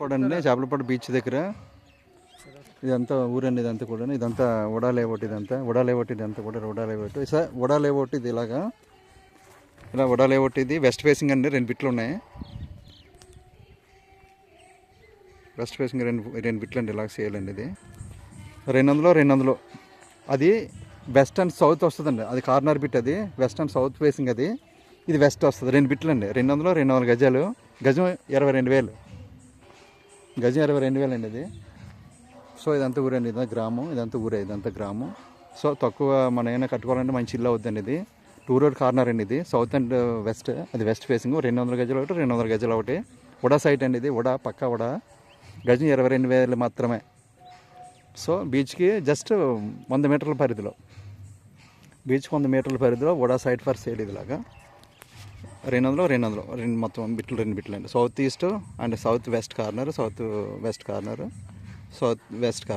పడండి చేపలపాడు బీచ్ దగ్గర. ఇదంతా ఊరండి ఇదంతా కూడా ఇదంతా ఉడా లేవట్ ఇదంతా. ఉడా లేవట్ ఇదంతా కూడా ఉడా లేవట్ సార్ లేవట్ ఇది ఇలాగా. ఇలా ఉడా లేవట్ ఇది. వెస్ట్ ఫేసింగ్ అండి రెండు బిట్లు ఉన్నాయి. వెస్ట్ ఫేసింగ్ రెండు రెండు బిట్లు అండి ఇలాగ చేయాలండి ఇది. రెండు వందలు రెండు వందలు అది వెస్ట్ అండ్ సౌత్ వస్తుందండి. అది కార్నర్ బిట్ అది. వెస్ట్ అండ్ సౌత్ ఫేసింగ్ అది. ఇది వెస్ట్ వస్తుంది. రెండు బిట్లు అండి రెండు వందలు రెండు వందల గజాలు. గజం ఇరవై రెండు వేలు. గజం ఇరవై రెండు వేలు అండి ఇది సో ఇదంతా అండి ఇదంతా గ్రామం ఇదంతా ఊరే ఇదంతా గ్రామం. సో తక్కువ మనం ఏమైనా కట్టుకోవాలంటే మంచి ఇల్లు అవుద్దండి ఇది. టూ రోడ్ కార్నర్ అండి ఇది సౌత్ అండ్ వెస్ట్ అది వెస్ట్ ఫేసింగ్ రెండు వందల గజాలు ఒకటి రెండు వందల గజాలు ఒకటి. ఉడా సైట్ అండి ఇది ఉడా పక్క ఉడా గజం ఇరవై రెండు వేలు మాత్రమే. సో బీచ్కి జస్ట్ వంద మీటర్ల పరిధిలో. బీచ్కి వంద మీటర్ల పరిధిలో ఉడా సైట్ ఫర్ సేల్ ఇదిలాగా రెండు వందలు రెండు వందలు రెండు మొత్తం బిట్లు రెండు బిట్లు అండి. South east and south west corner south west corner south west corner.